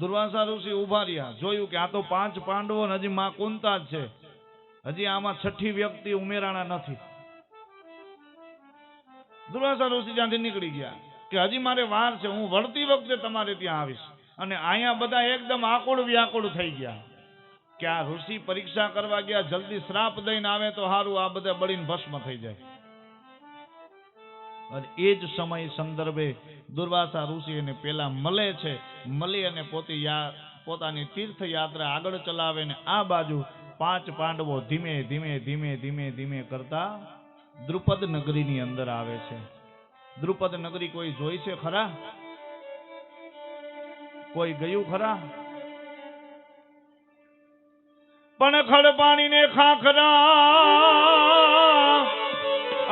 દુર્વાસા ઋષિ ઊભા રહ્યા. જોયું કે આ તો પાંચ પાંડવો હજી માં કુંતા જ છે. હજી આમાં છઠ્ઠી વ્યક્તિ ઉમેરાણા નથી. દુર્વાસા ઋષિ ત્યાંથી નીકળી ગયા કે હજી મારે વાર છે, હું વળતી વખતે તમારે ત્યાં આવીશ. અને અહીંયા બધા એકદમ આકુળ વ્યાકુળ થઈ ગયા કે આ ઋષિ પરીક્ષા કરવા ગયા, જલ્દી શ્રાપ દઈને આવે તો સારું આ બધા બળીને ભસ્મ થઈ જાય. અને એ જ સમય સંદર્ભે દુર્વાસા ઋષિ એને પેલા મળે છે. મળી અને પોતે પોતાની તીર્થયાત્રા આગળ ચલાવે ને આ બાજુ પાંચ પાંડવો ધીમે ધીમે ધીમે ધીમે ધીમે કરતા દ્રુપદ નગરીની અંદર આવે છે. દ્રુપદ નગરી કોઈ જોઈ છે ખરા? કોઈ ગયું ખરા? પણ ખડ પાણીને ખાખરા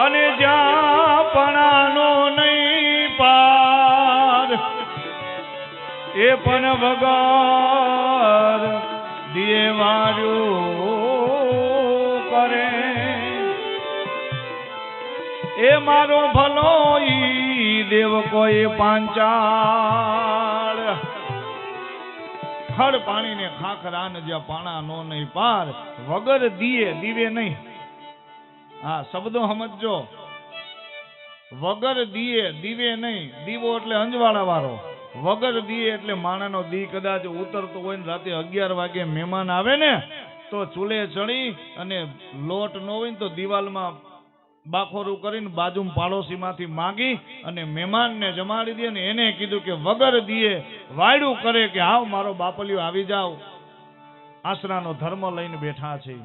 અને જ્યાં પણાનો નહીં પાર. એ પણ વગર દિએ માર્યું કરે. એ મારો ભલો દેવ કોઈ પાંચાળ. ખડ પાણીને ખાખરા ને જ્યાં પાણા નો નહીં પાર. વગર દીએ દીવે નહીં. હા, શબ્દો સમજજો. વગર દીએ, દીવે નહીં. દીવો એટલે અંજવાળા વાળો વગર દીએ એટલે માણાનો દી કદાચ ઉતરતો હોય ને રાતે અગિયાર વાગે મહેમાન આવે ને, તો ચૂલે ચડી અને લોટ ન હોય ને તો દિવાલમાં બાખોરું કરીને બાજુમાં પાડોશીમાંથી માગી અને મહેમાનને જમાડી દે ને એને કીધું કે વગર દીએ વાયડું કરે કે આવ મારો બાપલિયો આવી જાવ. આશરાનો ધર્મ લઈને બેઠા છે.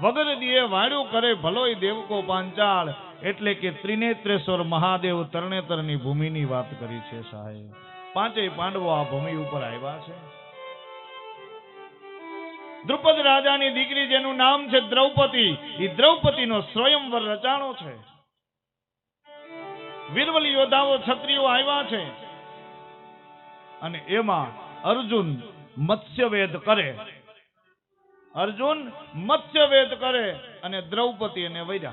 વગર વાયડું કરે ભલોય દેવકો પાંચાળ. એટલે કે ત્રિનેત્રેશ્વર મહાદેવ તરણેતરની ભૂમિની વાત કરી છે સાહેબ. પાંચેય પાંડવો આ ભૂમિ ઉપર આવ્યા છે. દ્રુપદ રાજાની દીકરી જેનું નામ છે દ્રૌપદી. એ દ્રૌપદીનો સ્વયંવર રચાણો છે. વીરવલ યોદ્ધાઓ છત્રીઓ આવ્યા છે. અને એમાં અર્જુન મત્સ્યવેદ કરે. અર્જુન મત્સ્ય વેદ કરે અને દ્રૌપદી એને વૈરા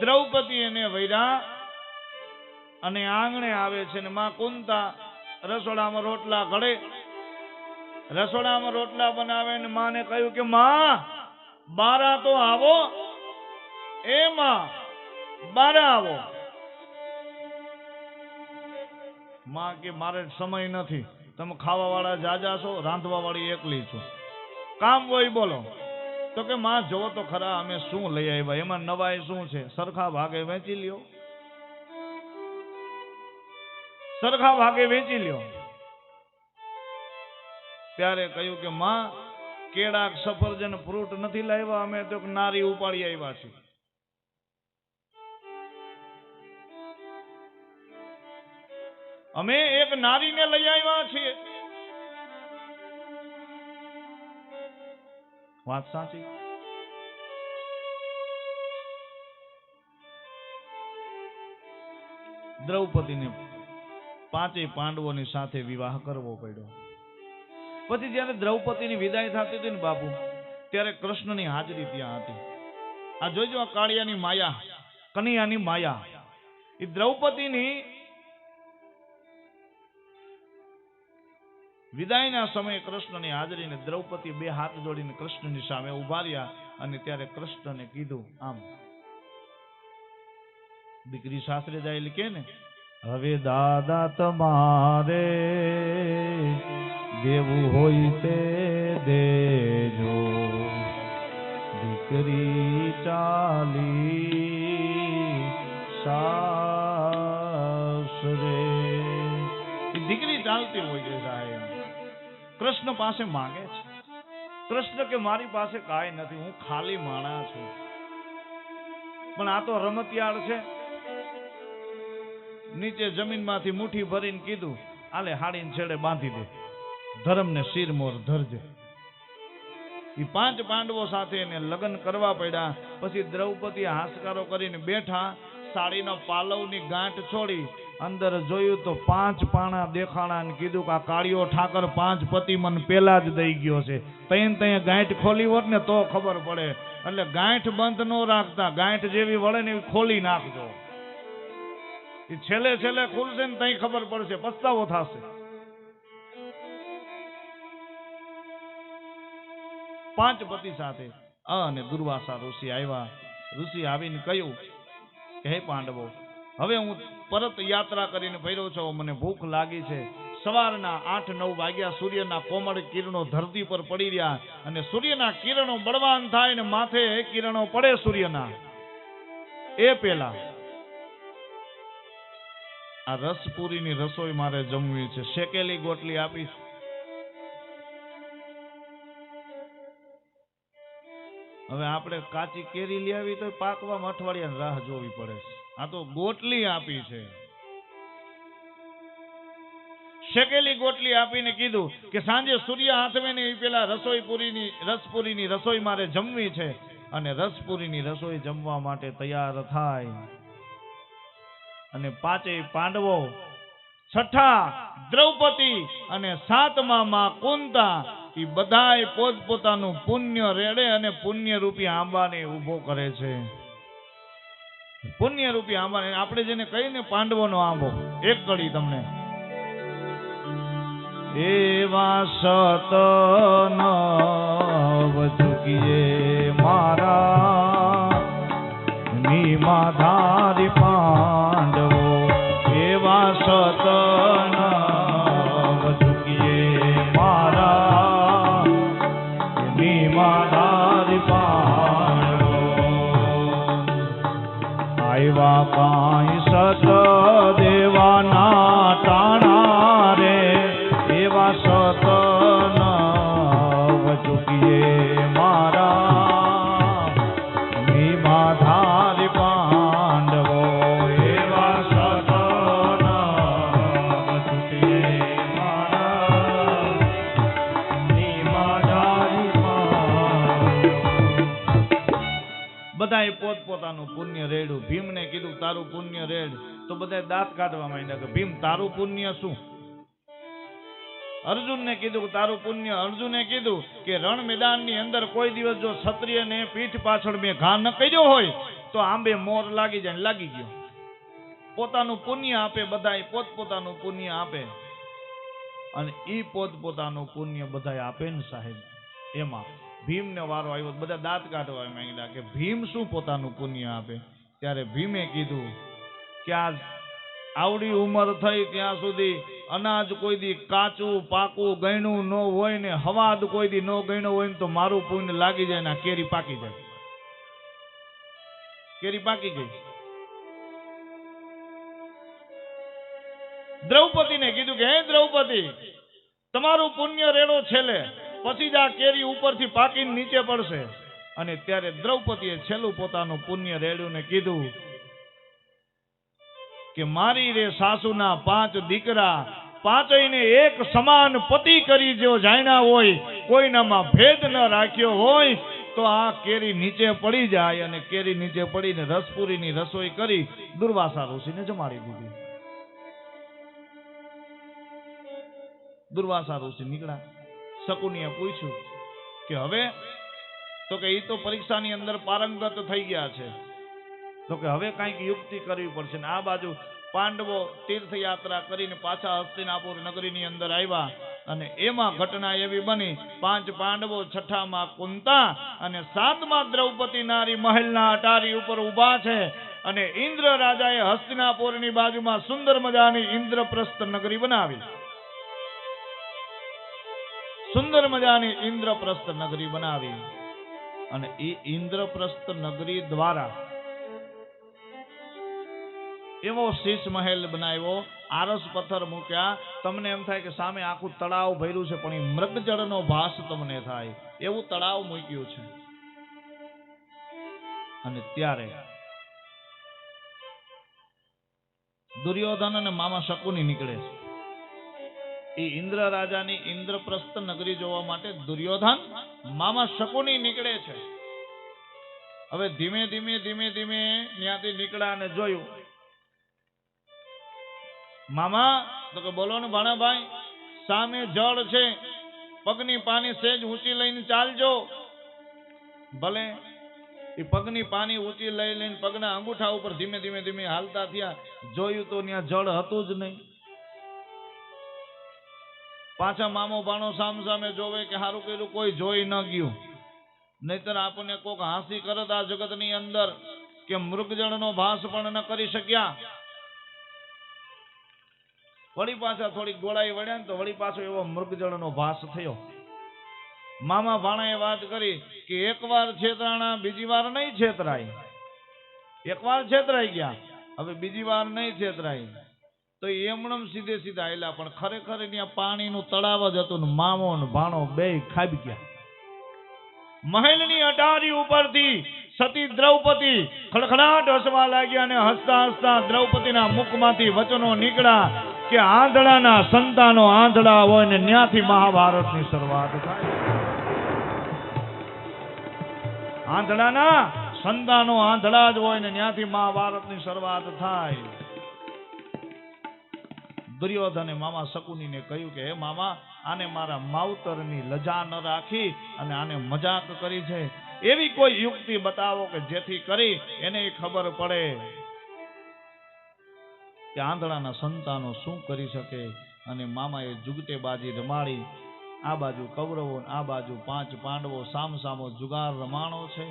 દ્રૌપદી એને વૈરા અને આંગણે આવે છે ને માં કુંતા રસોડામાં રોટલા ઘડે. રસોડામાં રોટલા બનાવે ને માને કહ્યું કે, માં, બારા તો આવો. એ માં, બારા આવો. માં કે, મારે સમય નથી. તમે ખાવા વાળા જાજા છો રાંધવા વાળી એકલી છો. કામ હોય બોલો. તો કે માં, જોવો તો ખરા, અમે શું લઈ આવ્યા? એમાં નવાય શું છે? સરખા ભાગે વેચી લ્યો. સરખા ભાગે વેચી લ્યો. ત્યારે કહ્યું કે માં કેળા સફરજન ફ્રૂટ નથી લાવ્યા, અમે તો નારી ઉપાડી આવ્યા છીએ. અમે એક નારીને લઈ આવ્યા છીએ. વાત સાચી? દ્રૌપદીને પાંચેય પાંડવોની સાથે વિવાહ કરવો પડ્યો. પછી જ્યારે દ્રૌપદીની વિદાય થતી હતી ને બાપુ, ત્યારે કૃષ્ણની હાજરી ત્યાં હતી. આ જોઈજો આ કાળિયાની માયા, કનૈયાની માયા, એ દ્રૌપદીની વિદાયના સમયે કૃષ્ણની હાજરીને દ્રૌપદી બે હાથ જોડીને કૃષ્ણની સામે ઊભા રહ્યા અને ત્યારે કૃષ્ણને કીધું, આમ, દીકરી સાસરે જાય કે ને? હવે દાદા તમારે દેવું હોય તે દેજો. દીકરી ચાલી સાસરે. દીકરી ચાલતી હોય છે કૃષ્ણ પાસે માંગે છે. કૃષ્ણ કે મારી પાસે કાંઈ નથી, હું ખાલી માણા છું. પણ આ તો રમતિયાળ છે. નીચે જમીનમાંથી મુઠ્ઠી ભરીને કીધું, આલે હાડીને છેડે બાંધી દે. ધર્મને શિરમોર ધરજે. એ પાંચ પાંડવો સાથે એને લગ્ન કરવા પડ્યા. પછી દ્રૌપદી હાશકારો કરીને બેઠા, સાડીનો પાલવની ગાંઠ છોડી અંદર જોયું તો પાંચ પાણા દેખાણા કીધું કે આ કાળિયો ઠાકર પાંચ પતિ મન પેલા જ દઈ ગયો છે. તૈન તૈન ગાંઠ ખોલી હોત ને તો ખબર પડે. એટલે ગાંઠ બંધ ન રાખતા. ગાંઠ જેવી વળે ને ખોલી નાખજો. એ છેલ્લે છેલ્લે ખુલશે ને તઈ ખબર પડશે. પસ્તાવો થશે. પાંચ પતિ સાથે અને દુર્વાસા ઋષિ આવ્યા. ઋષિ આવીને કહ્યું કે હે પાંડવો હવે હું પરત યાત્રા કરીને ફર્યો છું મને ભૂખ લાગી છે. સવારના આઠ નવ વાગ્યા સૂર્યના કોમળ કિરણો ધરતી પર પડી રહ્યા અને સૂર્યના કિરણો બળવાન થાય ને માથે કિરણો પડે સૂર્યના. એ પેલા. આ રસપુરીની રસોઈ મારે જમવી છે. શેકેલી ગોટલી આપીશ. હવે આપણે કાચી કેરી લઈ આવી તો પાકવામાં અઠવાડિયાની રાહ જોવી પડે છે. આ તો ગોટલી આપી છે. શેકેલી ગોટલી આપીને કીધું કે સાંજે સૂર્ય હાથમે પેલા રસોઈ પૂરીની, રસપુરીની રસોઈ મારે જમવી છે અને રસપુરીની રસોઈ જમવા માટે તૈયાર થાય. અને પાંચેય પાંડવો, છઠ્ઠા દ્રૌપદી અને સાતમા માં કુંતા એ બધાએ પોતપોતાનું પુણ્ય રેડે અને પુણ્ય રૂપી આંબાને ઊભો કરે છે. પુણ્ય રૂપી આંબા આપણે જેને કહીને પાંડવોનો આંબો, એક કડી તમને. એવા સત ન ચૂકીએ બધાએ પોતપોતાનું પુણ્ય રેડ્યું. ભીમને કીધું, તારું પુણ્ય રેડ. તો બધાએ દાંત કાઢવા માંડ્યા કે, ભીમ, તારું પુણ્ય શું? અર્જુનને કીધું, તારું પુણ્ય. અર્જુને કીધું કે, રણ મેદાનની અંદર કોઈ દિવસ જો ક્ષત્રિયને પીઠ પાછળ મેં ઘા ન કર્યો હોય, તો આંબે મોર લાગી જાય લાગી ગયો. પોતાનું પુણ્ય આપે બધાએ પોતપોતાનું પુણ્ય આપે. અને ઈ પોતપોતાનું પુણ્ય બધાએ આપે ને સાહેબ, એમાં ભીમને વારો આવ્યો બધા દાંત કાઢવા માંગ્યા કે ભીમ શું પોતાનું પુણ્ય આપે? ત્યારે ભીમે કીધું કે આ આવડી ઉંમર થઈ ત્યાં સુધી અનાજ કોઈ દી કાચું, પાકું, ગયણું ન હોય ને હવાદ કોઈ દી ન ગયણું હોય ને તો મારું પુણ્ય લાગી જાય ને કેરી પાકી જાય. કેરી પાકી ગઈ. દ્રૌપદીને કીધું કે, હે દ્રૌપદી, તમારું પુણ્ય રેડો છેલ્લે. પછી જ આ કેરી ઉપરથી પાકીને નીચે પડશે. અને ત્યારે દ્રૌપદીએ છેલ્લું પોતાનું પુણ્ય રેડ્યું ને કીધું કે મારી રે સાસુના પાંચ દીકરા પાંચને એક સમાન પતિ કરી જો જાણ્યા હોય, કોઈનામાં ભેદ ન રાખ્યો હોય, તો આ કેરી નીચે પડી જાય અને કેરી નીચે પડીને રસપુરીની રસોઈ કરી દુર્વાસા ઋષિને જમાડી દીધી. દુર્વાસા ઋષિ નીકળ્યા. શકુનીએ પૂછ્યું કે હવે તો કે એ તો પરીક્ષાની અંદર પારંગત થઈ ગયા છે. તો કે હવે કાંઈક યુક્તિ કરવી પડશે ને આ બાજુ પાંડવો તીર્થયાત્રા કરીને પાછા હસ્તિનાપુર નગરીની અંદર આવ્યા અને એમાં ઘટના એવી બની, પાંચ પાંડવો છઠ્ઠામાં કુંતા અને સાતમા દ્રૌપદી નારી મહેલના અટારી ઉપર ઊભા છે અને ઇન્દ્ર રાજાએ હસ્તિનાપુરની બાજુમાં સુંદર મજાની ઇન્દ્રપ્રસ્થ નગરી બનાવી. સુંદર મજાની ઇન્દ્રપ્રસ્થ નગરી બનાવી. અને એ ઇન્દ્રપ્રસ્થ નગરી દ્વારા એવો શીશ મહેલ બનાવ્યો, આરસ પથ્થર મૂક્યા. તમને એમ થાય કે સામે આખું તળાવ ભર્યું છે, પણ એ મૃગજળનો ભાસ તમને થાય. એવું તળાવ મૂક્યું છે. અને ત્યારે દુર્યોધન અને મામા શકુની નીકળે છે. એ ઇન્દ્ર રાજાની ઇન્દ્રપ્રસ્થ નગરી જોવા માટે દુર્યોધન મામા શકુની નીકળે છે. હવે ધીમે ધીમે ધીમે ધીમે ત્યાંથી નીકળ્યા અને જોયું. મામા, તો કે બોલો ને ભાણાભાઈ, સામે જળ છે, પગની પાની સેજ ઊંચી લઈને ચાલજો. ભલે એ પગની પાની ઊંચી લઈ લઈને પગના અંગૂઠા ઉપર ધીમે ધીમે ધીમે હાલતા થયા, જોયું તો ત્યાં જળ હતું જ નહીં. પાછા મામો ભાણો સામ સામે જોવે કે સારું કર્યું, કોઈ જોઈ ન ગયું. નહીતર આપણને કોક હાંસી કરત આ જગતની અંદર કે મૃગજળનો ભાસ પણ ન કરી શક્યા. વળી પાછા થોડી ગોળાઈ વળ્યા ને તો વળી પાછો એવો મૃગજળનો ભાસ થયો. મામા ભાણાએ વાત કરી કે એકવાર છેતરાણા, બીજી વાર નહીં છેતરાય. એકવાર છેતરાઈ ગયા. હવે બીજી વાર નહીં છેતરાય. તો એમણમ સીધે સીધા આવેલા પણ ખરેખર ત્યાં પાણીનું તળાવ જ હતું ને મામો ને ભાણો બે ખાબી ગયા. મહેલની અટારી ઉપરથી સતી દ્રૌપદી ખડખડાટ હસવા લાગ્યા અને હસતા હસતા દ્રૌપદીના મુખમાંથી વચનો નીકળ્યા કે આંધળાના સંતાનો આંધળા હોય ને ન્યાથી મહાભારતની શરૂઆત થાય. આંધળાના સંતાનો આંધળા જ હોય ને ન્યાથી મહાભારતની શરૂઆત થાય. દુર્યોધને મામા શકુનીને કહ્યું કે, હે મામા, આને મારા માવતરની લજા ન રાખી અને આને મજાક કરી છે. એવી કોઈ યુક્તિ બતાવો કે જેથી કરી એને ખબર પડે. કે આંધળાના સંતાનો શું કરી શકે? અને મામાએ જુગતે બાજી રમાડી આ બાજુ કૌરવો, આ બાજુ પાંચ પાંડવો સામ જુગાર રમાણો છે.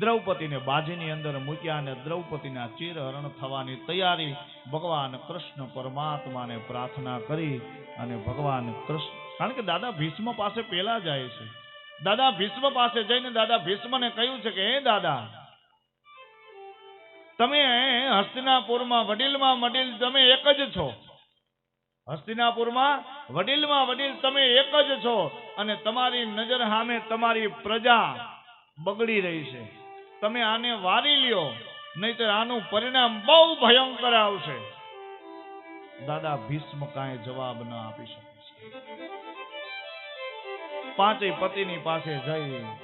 દ્રૌપદીને બાજીની અંદર મૂક્યા અને દ્રૌપદીના ચિરહરણ થવાની તૈયારી ભગવાન કૃષ્ણ પરમાત્માને પ્રાર્થના કરી અને ભગવાન કૃષ્ણ, કારણ કે દાદા ભીષ્મ પાસે પેલા જાય છે. દાદા ભીષ્મ પાસે જઈને દાદા ભીષ્મને કહ્યું છે કે, હે દાદા, તમે હસ્તિનાપુરમાં વડીલમાં વડીલ, તમે એક જ છો. હસ્તિનાપુરમાં વડીલમાં વડીલ તમે એક જ છો અને તમારી નજર સામે તમારી પ્રજા બગડી રહી છે. તમે આને વારી લ્યો, નહીતર આનું પરિણામ બહુ ભયંકર આવશે. દાદા, ભીષ્મ કાંઈ જવાબ ન આપી શકે પાંચે પતિની પાસે જઈ